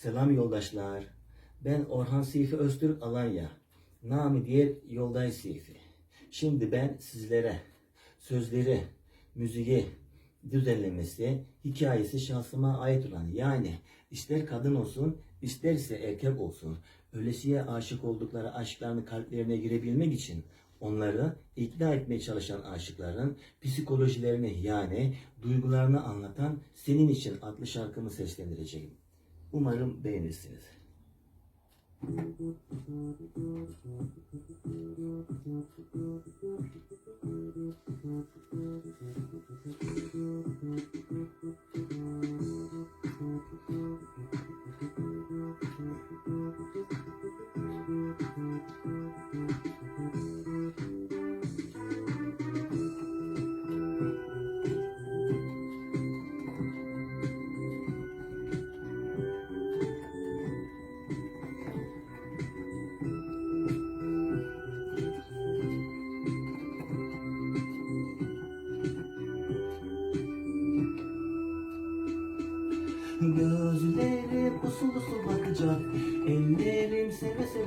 Selam yoldaşlar. Ben Orhan Seyfi Öztürk Alanya. Nami diğer Yolday Seyfi. Şimdi ben sizlere sözleri, müziği, düzenlemesi, hikayesi şahsıma ait olan yani ister kadın olsun isterse erkek olsun ölesiye aşık oldukları aşklarını kalplerine girebilmek için onları ikna etmeye çalışan aşıkların psikolojilerini yani duygularını anlatan Senin için adlı şarkımı seslendireceğim. Umarım beğenirsiniz. Gözlerim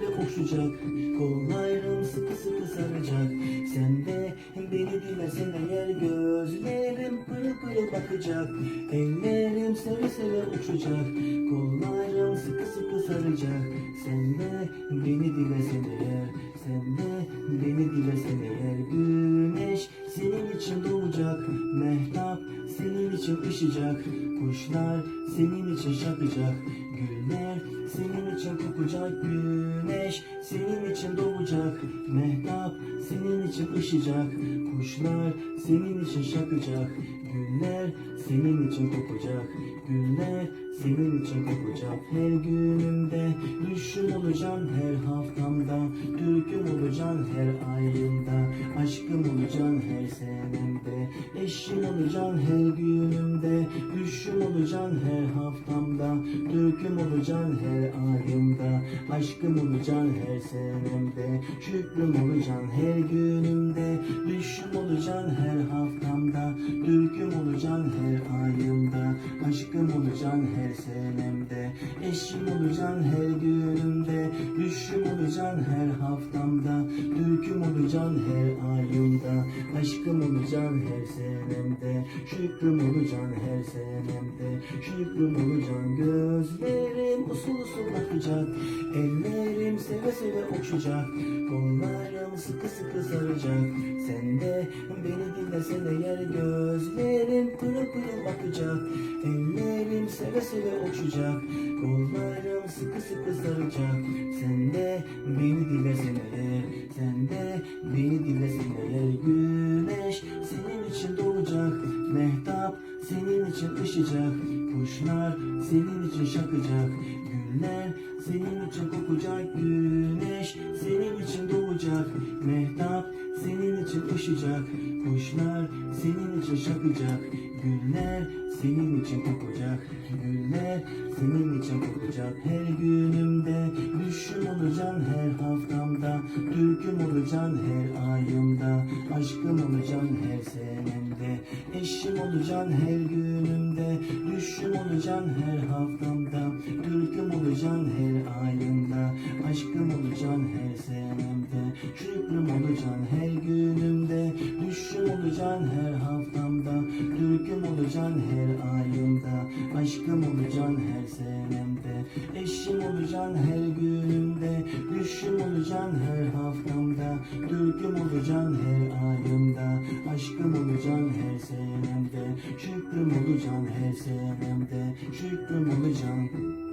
seve okşayacak Kollarım sıkı sıkı saracak. Sen de beni dilersen eğer Gözlerim pırıl pırıl bakacak. Ellerim seve seve okşayacak Kollarım sıkı sıkı saracak. Sen de beni dilersen eğer Sen de beni dilersen eğer için doğacak Mehtap senin için ışıyacak Kuşlar senin için şakacak Güller senin için kokacak. Güneş senin için doğacak. Mehtap senin için ışıyacak Kuşlar senin için şakacak Güller senin için kokacak. Güller senin için kokacak Her günümde. Düşüm olacaksın Her haftamda. Türküm olacaksın Her ayımda. Aşkım olacaksın Her senemde. Eşim olacaksın Her günümde. Düşüm olacaksın Her haftamda. Türküm olacaksın Her ayımda. Aşkım olacaksın Her senemde. Şükrüm olacaksın Her günümde. Düşüm olacaksın Her haftamda türküm olacaksın Her ayımda aşkım olacaksın Her senemde eşim olacaksın Her günümde düşüm olacaksın Her haftamda türküm olacaksın Her ayımda aşkım olacaksın Her senemde şükrüm olacaksın Her senemde şükrüm olacaksın Gözlerim usul usul bakacak Ellerim seve seve okşayacak Kollarım sıkı sıkı saracak Sen de beni dinlesen eğer Gözlerim pırıl pırıl bakacak. Ellerim seve seve okşayacak Kollarım sıkı sıkı saracak. Sen de beni dinlesen eğer Sen de beni dinlesen eğer Güneş senin için doğacak Mehtap senin için ışıyacak Kuşlar senin için şakacak Güller senin için kokacak. Güneş senin için doğacak Mehtap için ışıyacak Kuşlar senin için şakacak Güller senin için kokacak. Güller senin için kokacak. Her günümde düşüm olacaksın Her haftamda türküm olacaksın Her ayımda aşkım olacaksın Her senemde eşim olacaksın Her günümde düşüm olacaksın Her haftamda türküm olacaksın Her ayımda aşkım olacaksın Her senemde şükrüm olacaksın Her günümde. Düşüm olacaksın Her haftamda türküm olacaksın Her ayımda aşkım olacaksın Her senemde. Eşim olacaksın Her günümde. Düşüm olacaksın Her haftamda. Türküm olacaksın Her ayımda. Aşkım olacaksın Her senemde. Şükrüm olacaksın Her senemde. Şükrüm olacaksın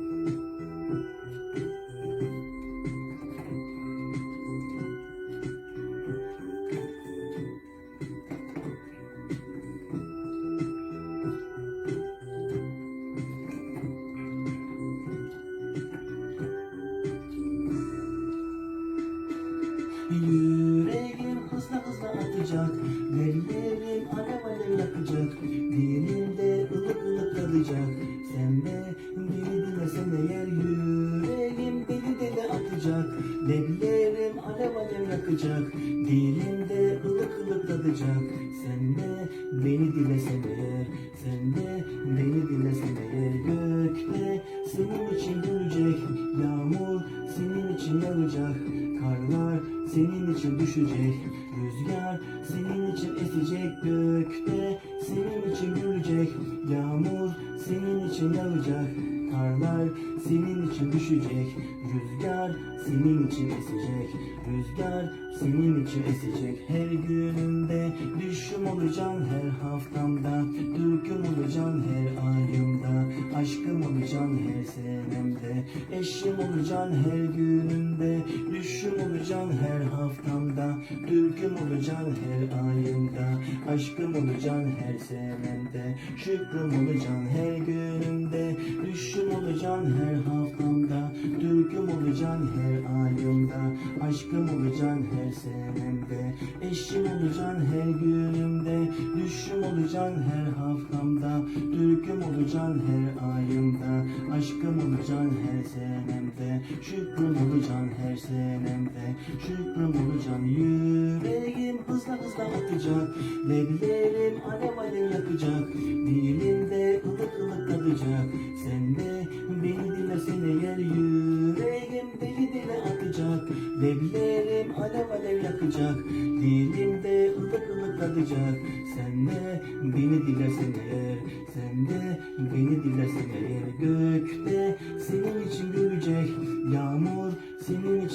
Alev alev yakacak Dilinde ılık ılık tadacak. Sen de beni dilesen eğer Sen de beni dilesen eğer Gökte senin için dönecek Yağmur senin için yağacak. Karlar senin için düşecek Rüzgar senin için esecek. Gökte senin için gülecek Yağmur senin için yağacak. Karlar senin için düşecek Rüzgar senin için esecek. Rüzgar senin için esecek. Her günümde düşüm olacaksın Her haftamda. Türküm olacaksın Her ayımda. Aşkım olacaksın Her senemde. Eşim olacaksın Her günümde. Düşüm olacaksın Her haftamda türküm olacaksın Her ayımda aşkım olacaksın Her senemde şükrüm olacaksın Her günümde düşüm olacaksın Her haftamda türküm olacaksın Her ayımda aşkım olacaksın Her senemde eşim olacaksın Her günümde düşüm olacaksın Her haftamda türküm olacaksın Her ayımda aşkım olacaksın Her senemde şükrüm olacaksın Her senemde şükrüm olacaksın Yüreğim hızla hızla atacak Leblerim alev alev yakacak. Dilimde ılık ılık kalacak Sen de beni dinlesene yer Yüreğim deli deli atacak Leblerim alev alev yakacak. Dilimde ılık ılık kalacak Sen de beni dinlesene. Yer Sen de beni dinlesene. Yer Gökte senin için senin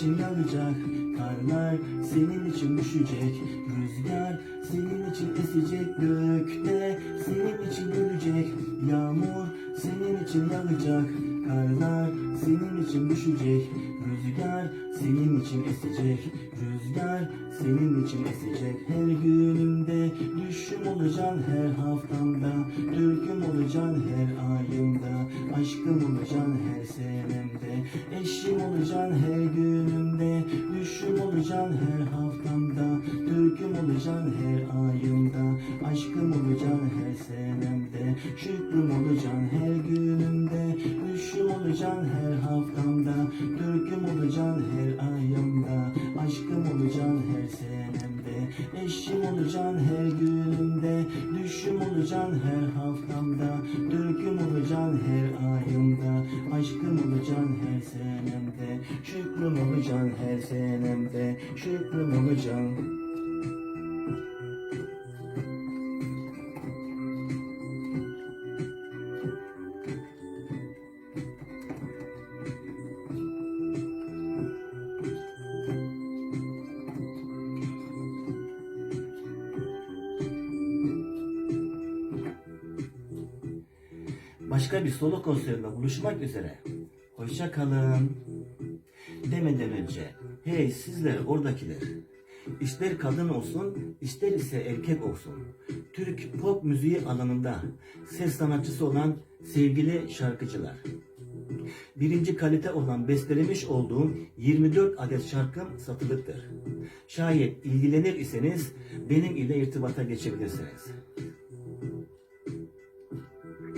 için yağacak Karlar senin için düşecek Rüzgar senin için esecek Gökte senin için gülecek Yağmur senin için yağacak Karlar senin için düşecek Rüzgar senin için esecek Rüzgar senin için esecek. Her düşüm olacaksın Her haftamda türküm olacaksın Her ayımda aşkım olacaksın Her senemde eşim olacaksın Her günümde düşüm olacaksın Her haftamda türküm olacaksın Her ayımda aşkım olacaksın Her senemde şükrüm olacaksın Her günümde düşüm olacaksın Her haftamda türküm olacaksın Her ayımda aşkım olacaksın Her senemde eşim olacaksın Her günümde düşüm olacaksın Her haftamda türküm olacaksın Her ayımda aşkım olacaksın Her senemde şükrüm olacaksın Her senemde şükrüm olacaksın Başka bir solo konserinde buluşmak üzere. Hoşça kalın. Demeden önce, hey sizler oradakiler. İster kadın olsun, ister ise erkek olsun. Türk pop müziği alanında ses sanatçısı olan sevgili şarkıcılar. Birinci kalite olan bestelemiş olduğum 24 adet şarkım satılıktır. Şayet ilgilenir iseniz benim ile irtibata geçebilirsiniz.